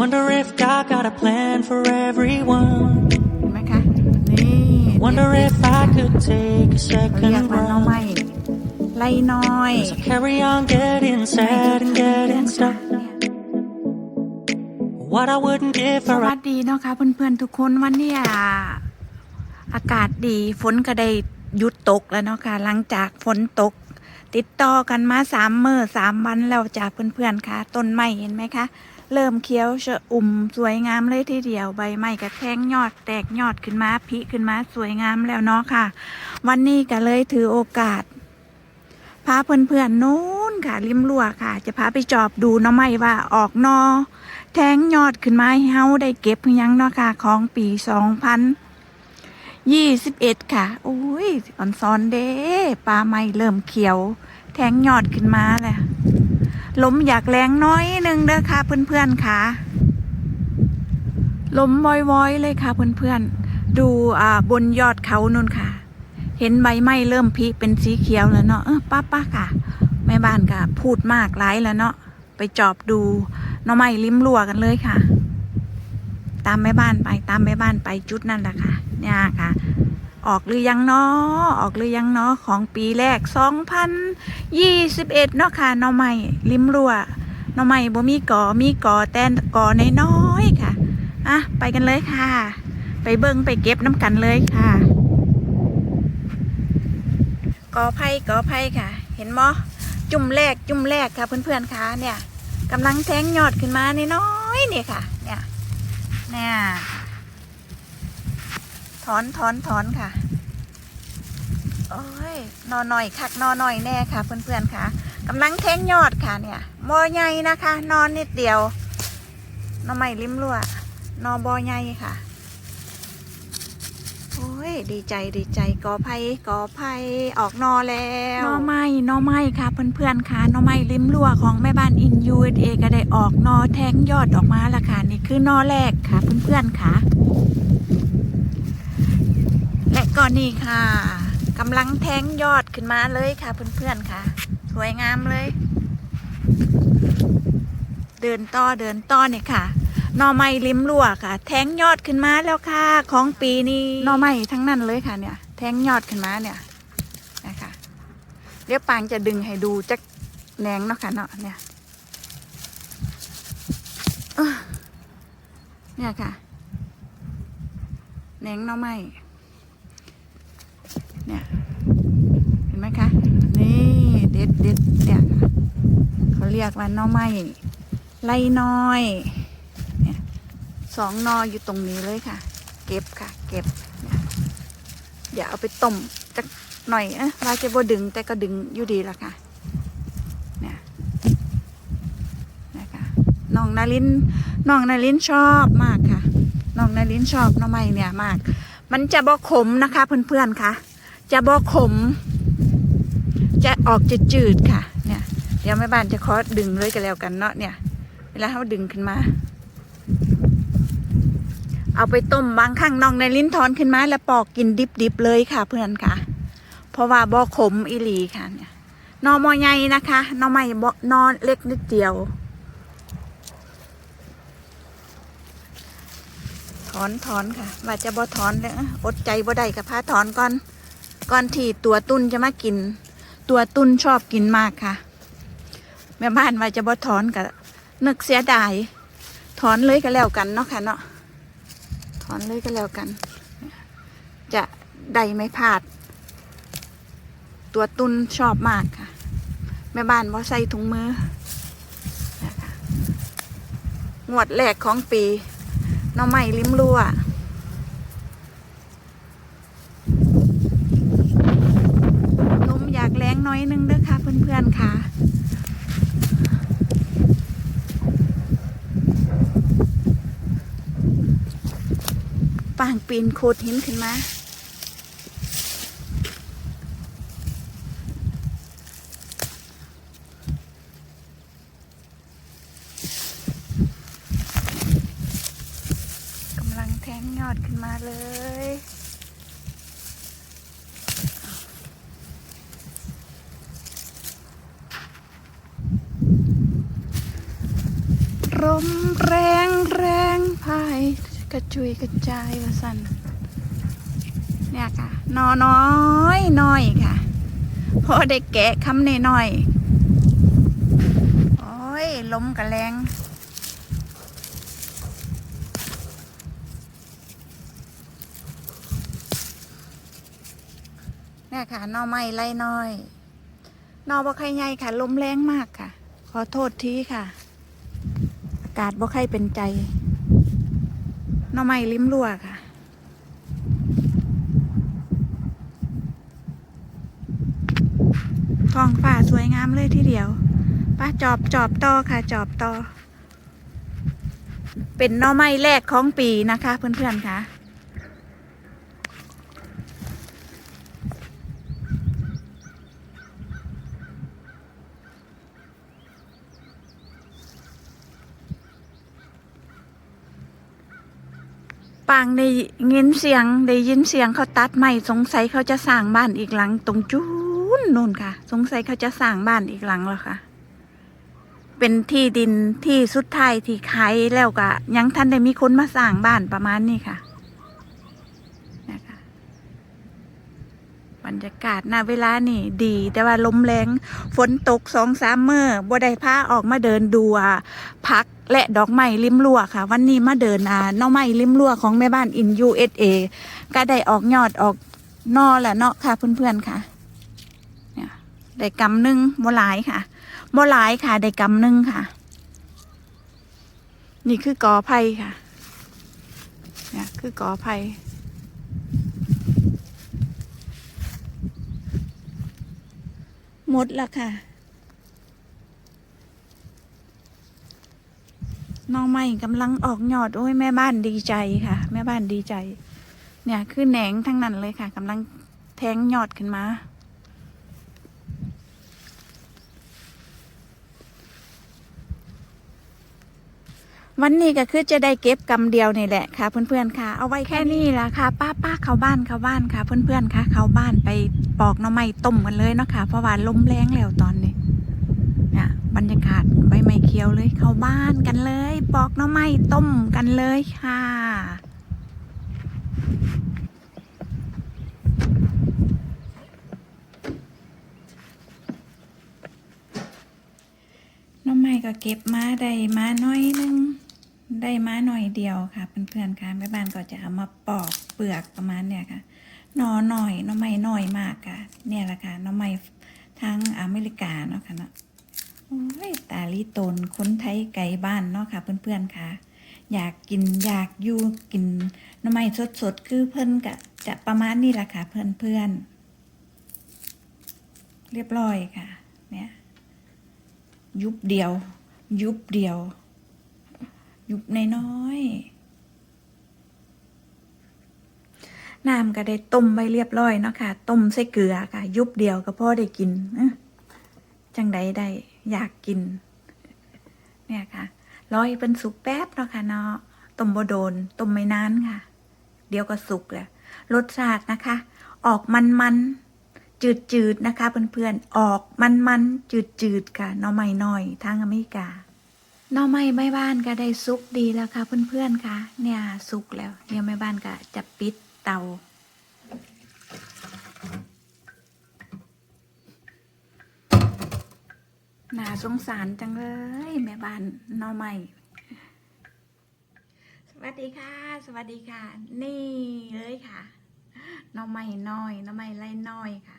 Wonder if God got a plan for everyone. เห็นไหมคะ นี่ Wonder if I could take a เขาเรียก second ว่าหน้อไม้ run. ไล่น้อย So carry on getting sad and getting stuck. What I wouldn't give ส for วั a สดีเนาะค่ะเพื่อนๆทุกคนวันเนี้ยอากาศดีฝนก็ได้หยุดตกแล้วเนาะค่ะหลังจากฝนตก ติดต่อกันมาสามมื้อสามวันแล้วจากเพื่อนๆค่ะต้นไม้เห็นไหมคะ เริ่มเขียวชอุ่มสวยงามเลยทีเดียวใบไม้ก็แทงยอดแตกยอดขึ้นมาพิขึ้นมาสวยงามแล้วเนาะค่ะ วันนี้ก็เลยถือโอกาสพาเพื่อนๆนู้นค่ะริมรั้วค่ะ จะพาไปจอบดูน้อไม้ว่าออกนอ แทงยอดขึ้นมาให้เฮาได้เก็บเพียงเนาะค่ะ ของปีสองพันยี่สิบเอ็ดค่ะโอ้ยอ่อนซอนเด้ปลาไม้เริ่มเขียว แทงยอดขึ้นมาเลย ลมอยากแรงน้อยหนึงเด้อค่ะเพื่อนๆค่ะลมวอยๆเลยค่ะเพื่อนๆ ดูอ่าบนยอดเขานู่นค่ะ เห็นใบไม้เริ่มพิเป็นสีเขียวแล้วเนาะเออป้าป้าค่ะแม่บ้านก็พูดมากหลายแล้วเนาะไปจอบดูหน่อไม้ริมรัวกันเลยค่ะ ตามแม่บ้านไปตามแม่บ้านไปจุดนั่นแหละค่ะเนี่ยค่ะ ออกหรือยังเนาะออกหรือยังเนาะของปีแรก 2021 เนาะค่ะหน่อไม้ริมรัวหน่อไม้บ่มีกอมีกอแต่กอน้อยๆค่ะ อะ ไปกันเลยค่ะ ไปเบิ่งไปเก็บน้ำกันเลยค่ะ กอไผ่กอไผ่ค่ะ เห็นบ่จุ่มแรกจุ่มแรกค่ะเพื่อนๆค่ะเนี่ยกำลังแทงยอดขึ้นมาน้อยๆเนี่ยค่ะ เนี่ยเนี่ย ถอนถอนถอนค่ะ โอ้ยนอหน่อยคักนอหน่อยแน่ค่ะ เพื่อนๆค่ะกำลังแทงยอดค่ะเนี่ยบอใหญ่นะคะ นอนนิดเดียวนอใหม่ริมรั่วนอบอใหญ่ค่ะโอ้ยดีใจดีใจกอไผ่กอไผ่ออกนอแล้วนอไม้นอไม้ค่ะ เพื่อนๆค่ะนอไม้ริมรั้วของแม่บ้านอินยูเอก็ได้ออกนอแทงยอดออกมาละค่ะนี่คือนอแรกค่ะ เพื่อนๆค่ะ และก็นี่ค่ะกำลังแทงยอดขึ้นมาเลยค่ะเพื่อนๆค่ะ สวยงามเลย เดินต่อเดินต่อเนี่ยค่ะหน่อไม้ริมรั้วค่ะ แทงยอดขึ้นมาแล้วค่ะ ของปีนี้หน่อไม้ทั้งนั้นเลยค่ะเนี่ย แทงยอดขึ้นมาเนี่ยนะคะเดี๋ยวปางจะดึงให้ดูจักแหนงเนาะค่ะเนาะเนี่ยเอ้อเนี่ยค่ะแหนงหน่อไม้เนี่ยเห็นไหมคะนี่เด็ดเด็ดเนี่ยค่ะ เขาเรียกว่าหน่อไม้ไล่น้อยสองนออยู่ตรงนี้เลยค่ะ เก็บค่ะ เก็บอย่าเอาไปต้มจักหน่อยเอะว่าจะบ่ดึงแต่ก็ดึงอยู่ดีละค่ะเนี่ยนะคะน้องนารินน้องนารินชอบมากค่ะน้องนารินชอบน้อไม้เนี่ยมาก มันจะบ่ขมนะคะเพื่อนๆค่ะ จะบ่ขม จะออกจะจืดค่ะ เดี๋ยวแม่บ้านจะขอดึงเลยกันแล้วกันเนาะเนี่ย เวลาเขาดึงขึ้นมา เอาไปต้มบางครั้งน้องในลิ้นทอนขึ้นมา แล้วปอกกินดิบๆเลยค่ะ เพื่อนค่ะ เพราะว่าบ่ขมอีหลีค่ะเนี่ยนอมอใหญ่นะคะนอไม่บ่หนอเล็กนิดเดียวถอนถอนค่ะ ว่าจะบ่ถอนเลยอดใจบ่ได้กับพาถอนก่อน ก่อนที่ตัวตุนจะมากิน ตัวตุนชอบกินมากค่ะ แม่บ้านว่าจะบ่ถอนกับนึกเสียดาย ถอนเลยก็แล้วกันเนาะค่ะเนาะถอนเลยก็แล้วกัน จะได้ไม่พลาด ตัวตุนชอบมากค่ะ แม่บ้านว่ใส่ถุงมืองวดแรกของปีน้องใหม่ลิ้มรั่วลมอยากแรงน้อยนึงเด้อค่ะเพื่อนๆค่ะ ปีนโคดหินขึ้นมากำลังแทงยอดขึ้นมาเลย ร รมแรงแรงพายก ระจุยกระจายว่าสันเนี่ยค่ะนอน้อยน้อยค่ะพอได้แกะคำนน้อยโอ้ยล้มกระแรงเนี่ยค่ะนอไม้ไรน้อยนอบ่ใครใหญ่ค่ะลมแรงมากค่ะ ขอโทษทีค่ะ อากาศบ่ใครเป็นใจ หนอไม้ลิ้มรั่วค่ะ ท้องฟ้าสวยงามเลยทีเดียวป้าจอบจอบต่อค่ะ จอบต่อ เป็นหน่อไม้แรกของปีนะคะ เพื่อนๆค่ะ ปางได้ยินเสียงได้ยินเสียงเขาตัดไม่สงสัยเขาจะสร้างบ้านอีกหลัง ตรงจูนนู่นค่ะ สงสัยเขาจะสร้างบ้านอีกหลังแล้วค่ะ เป็นที่ดินที่สุดท้ายที่ขายแล้วก็ยังท่านได้มีคนมาสร้างบ้านประมาณนี้ค่ะ รรยากาศณเวลานี่ดี แต่ว่าลมแรงฝนตกสองสามเมื่อบ่ได้พาออกมาเดินดูอะพักและดอกไม้ริมรั้วค่ะ วันนี้มาเดินอ่าน้อไม้ริมรั้วของแม่บ้านอิน USA ก็ได้ออกยอดออกนอแหละเนาะค่ะเพื่อนๆค่ะเนี่ยได้กำนึ่งบ่หลายค่ะบ่หลายค่ะได้กำนึ่งค่ะ นี่คือกอไผ่ค่ะเนี่ยคือกอไผ่ หมดแล้วค่ะน้องใหม่กำลังออกยอดโอ้ยแม่บ้านดีใจค่ะ แม่บ้านดีใจ เนี่ยคือแหนงทั้งนั้นเลยค่ะกำลังแทงยอดขึ้นมา วันนี้ก็คือจะได้เก็บกำเดียวนี่แหละค่ะ เพื่อนๆค่ะ เอาไว้แค่นี้ละค่ะ ป้าป้าเข้าบ้านเข้าบ้านค่ะ เพื่อนๆค่ะ เข้าบ้านไปปอกหน่อไม้ต้มกันเลยเนาะค่ะ เพราะว่าลมแรงแล้วตอนนี้เนี่ยบรรยากาศใบไม้เขียวเลยเข้าบ้านกันเลย ปอกหน่อไม้ต้มกันเลยค่ะน้องไม้ก็เก็บมาได้มาน้อยนึง ได้มาหน่อยเดียวค่ะเพื่อนๆค่ะแม่บ้านก็จะเอามาปอกเปลือกประมาณเนี่ยค่ะหนอหน่อยหน้องไม้น้อยมากค่ะ เนี่ยแหละค่ะหน้องไม้ทางอเมริกาเนาะค่ะเนาะโอ้ยตาลีตนคนไทยไกลบ้านเนาะค่ะ เพื่อนๆค่ะ อยากกินอยากอยู่กินหน้ำไม้สดๆคือเพื่อนก็จะประมาณนี้แหละค่ะเพื่อนๆเรียบร้อยค่ะ เนี่ย ยุบเดียว ยุบเดียว ยุบน้อยๆน้ำก็ได้ต้มไว้เรียบร้อยเนาะค่ะ ต้มใส่เกลือค่ะ ยุบเดียวก็พอได้กินจังใดได้อยากกิน เนี่ยค่ะรอให้เป็นสุกแป๊บเนาะค่ะเนาะต้มบโดนต้มไม่นานค่ะ เดี๋ยวก็สุกแหล้วรสชาตินะคะ ออกมันมันๆจืดๆนะคะเพื่อนๆออกมันมันๆจืดๆค่ะน่อไม้น้อยทางอเมริกา หน่อไม้ใบบ้านก็ได้สุกดีแล้วค่ะ เพื่อนๆค่ะ เนี่ยสุกแล้วเดี๋ยวแม่บ้านก็จะปิดเตาน่าสงสารจังเลย แม่บ้านน้อใหม่สวัสดีค่ะ สวัสดีค่ะ นี่เลยค่ะน้อใหม่น้อยน้อใหม่ไรน้อยค่ะ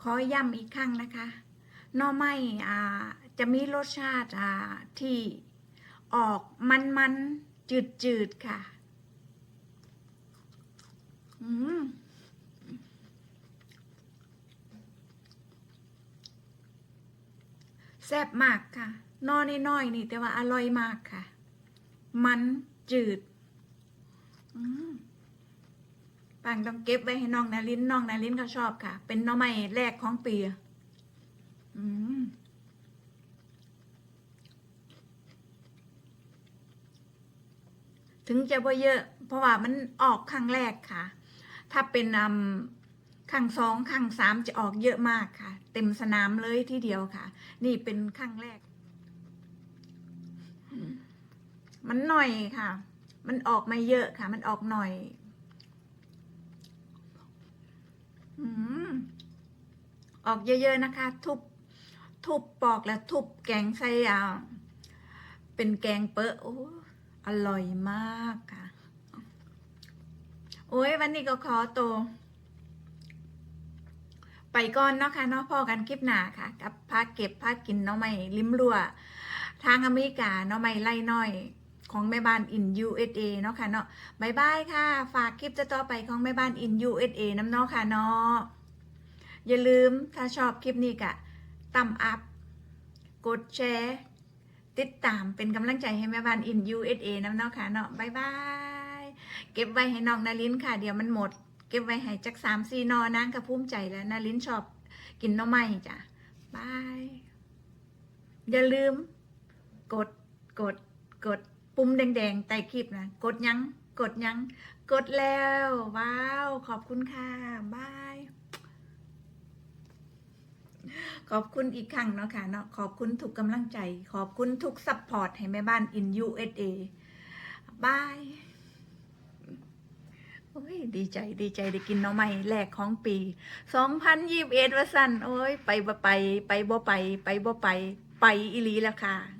ขอย้ำอีกครั้งนะคะน้อใหม่อ่า จะมีรสชาติอ่าที่ออกมันมันจืดจืดๆค่ะ อืมแซ่บมากค่ะ นอนน้อยๆนี่ แต่ว่าอร่อยมากค่ะ มันจืด อืมปังต้องเก็บไว้ให้น้องนาลินน้องนาลินเขาชอบค่ะ เป็นน้อไม้แรกของปี อืม ถึงจะบ่เยอะ เพราะว่ามันออกครั้งแรกค่ะ ถ้าเป็นอืมครั้งสองครั้งสามจะออกเยอะมากค่ะ เต็มสนามเลยทีเดียวค่ะ นี่เป็นครั้งแรก มันหน่อยค่ะ มันออกมาเยอะค่ะ มันออกหน่อยออกเยอะๆนะคะ ทุบทุบปอกแล้วทุบแกงใส่อ่าเป็นแกงเปอะโอ้ อร่อยมากค่ะ โอ้ยวันนี้ก็ขอตัวไปก่อนเนาะค่ะเนาะพ่อกันคลิปหน้าค่ะ กับพาเก็บพากินเนาะไม่ลิ้มรั่ว ทางอเมริกาเนาะไม่ไล่น้อยของแม่บ้านอิน USA เนาะค่ะเนาะบายบายค่ะ ฝากคลิปจะต่อไปของแม่บ้านอิน USA น้ำเนาะค่ะเนาะอย่าลืมถ้าชอบคลิปนี้กะตั้มอัพ กดแชร์ ติดตามเป็นกำลังใจให้แม่บ้านอิน USA น้ำเนาะค่ะเนาะบายบาย เก็บไว้ให้น้องนาลินค่ะ เดี๋ยวมันหมด เก็บไว้ให้จักสามสี่นอนางกับภูมิใจแล้วนาลินชอบกินน้อไม้จ้ะบาย อย่าลืม กดกดกดปุ่มแดงๆใต้คลิปนะ กดยัง กดยัง กดแล้ว ว้าว ขอบคุณค่ะบาย ขอบคุณอีกครั้งเนาะค่ะเนาะขอบคุณทุกกำลังใจ ขอบคุณทุกซัพพอร์ตให้แม่บ้าน in USA บายโอ้ยดีใจดีใจได้กินน้อไม้แรกของปี 2021วะสันโอ้ย ไปบ่ไป ไปบ่ไป ไปบ่ไป ไปอีหลีแล้วค่ะ